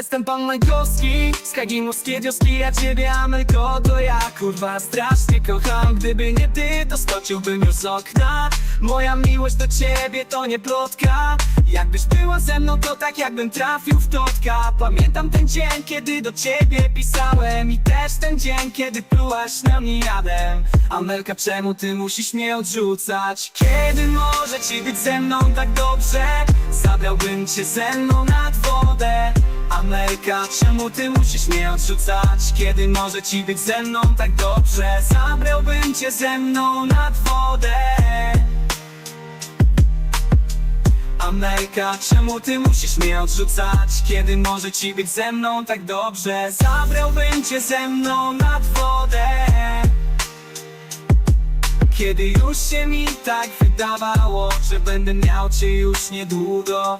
Jestem pan Majkowski, z Kaginowskiej wioski, ja ciebie Amelko To ja kurwa strasznie kocham. Gdyby nie ty, to skoczyłbym już z okna. Moja miłość do ciebie to nie plotka. Jakbyś była ze mną, to tak jakbym trafił w totka. Pamiętam ten dzień, kiedy do ciebie pisałem I też ten dzień, kiedy plułaś na mnie jadem. Amelka, czemu ty musisz mnie odrzucać? Kiedy może ci być ze mną tak dobrze? Zabrałbym cię ze mną nad wodę Amelka, czemu ty musisz mnie odrzucać? Kiedy może ci być ze mną tak dobrze? Zabrałbym cię ze mną nad wodę Amelka, czemu ty musisz mnie odrzucać? Kiedy może ci być ze mną tak dobrze? Zabrałbym cię ze mną nad wodę Kiedy już się mi tak wydawało, że będę miał cię już niedługo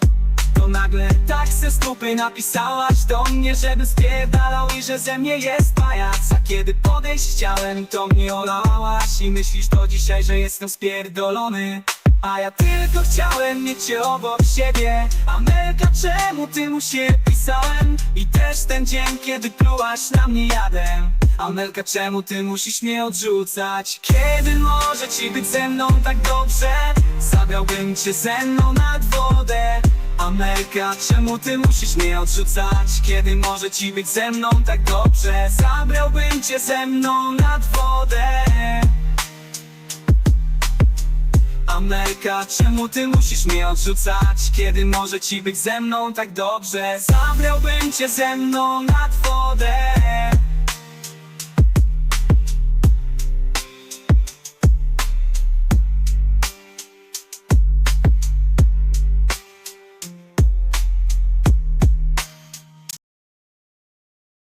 nagle tak ze stopy napisałaś do mnie, żebym spierdalał i że ze mnie jest pajac A kiedy podejść chciałem, to mnie olałaś I myślisz do dzisiaj, że jestem spierdolony a ja tylko chciałem mieć cię obok siebie Amelka, czemu ty mu się pisałem? I też ten dzień, kiedy plułaś na mnie jadem Amelka, czemu ty musisz mnie odrzucać? Kiedy może ci być ze mną tak dobrze? Zabrałbym cię ze mną nad wodę Amelka, czemu ty musisz mnie odrzucać? Kiedy może ci być ze mną tak dobrze? Zabrałbym cię ze mną nad wodę Amelka, czemu ty musisz mnie odrzucać? Kiedy może ci być ze mną tak dobrze? Zabrałbym cię ze mną nad wodę